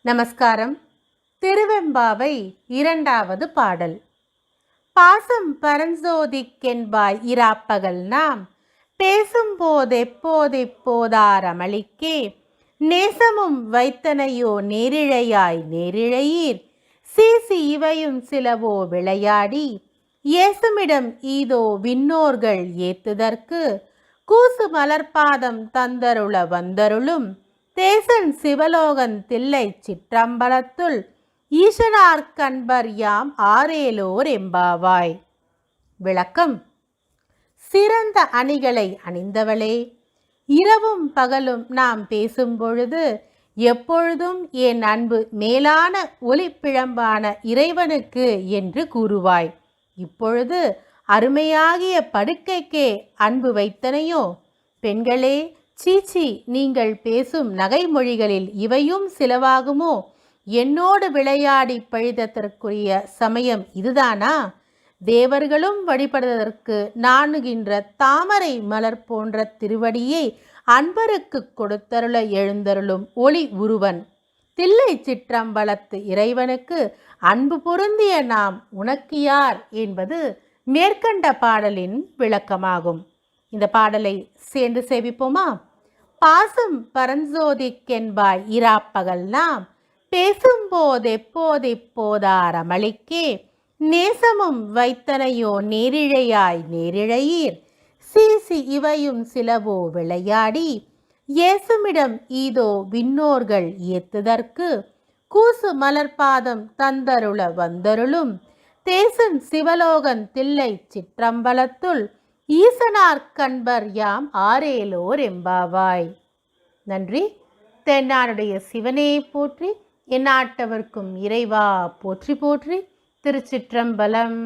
நமஸ்காரம். திருவெம்பாவை இரண்டாவது பாடல். பாசம் பரஞ்சோதிக்கென்பாய் இராப்பகல் நாம் பேசும்போதெப்போதெப்போதாரமளிக்கே நேசமும் வைத்தனையோ நேரிழையாய் நேரிழையீர். சீசி இவையும் சிலவோ விளையாடி. ஏசுமிடம் ஈதோ விண்ணோர்கள் ஏத்துதற்கு. கூசு மலர்பாதம் தந்தருள வந்தருளும். தேசன் சிவலோகன் தில்லை சிற்றம்பலத்துள் ஈசனார் கண்பர் யாம் ஆரேலோர் எம்பாவாய். விளக்கம். சிறந்த அணிகளை அணிந்தவளே. இரவும் பகலும் நாம் பேசும்பொழுது எப்பொழுதும் என் அன்பு மேலான ஒளிப்பிழம்பான இறைவனுக்கு என்று கூறுவாய். இப்பொழுது அருமையாகிய படுக்கைக்கே அன்பு வைத்தனையோ? பெண்களே சீச்சி நீங்கள் பேசும் நகைமொழிகளில் இவையும் சிலவாகுமோ? என்னோடு விளையாடி பழிததற்குரிய சமயம் இதுதானா? தேவர்களும் வழிபடுவதற்கு நாணுகின்ற தாமரை மலர் போன்ற திருவடியை அன்பருக்கு கொடுத்தருள எழுந்தருளும் ஒளி உருவன். தில்லை சிற்றம்பலத்து இறைவனுக்கு அன்பு பொருந்திய நாம் உனக்கு யார்? என்பது மேற்கண்ட பாடலின் விளக்கமாகும். இந்த பாடலை சேர்ந்து சேவிப்போமா பாசம் பரஞ்சோதிக்கென்பாய் இராப்பகல் நாம் பேசும்போதெப்போதெப்போதாரமளிக்கே நேசமும் வைத்தனையோ நேரிழையாய் நேரிழையீர். சீசி இவையும் சிலவோ விளையாடி இயேசுமிடம் ஈதோ விண்ணோர்கள் ஏத்துதற்கு கூசு மலர்பாதம் தந்தருள வந்தருளும் தேசன் சிவலோகன் தில்லை சிற்றம்பலத்துள். ஈசனார் கண்பர் யாம் ஆரேலோர் எம்பாவாய். நன்றி. தென்னாருடைய சிவனே போற்றி எந்நாட்டவர்க்கும் இறைவா போற்றி போற்றி திருச்சிற்றம்பலம்.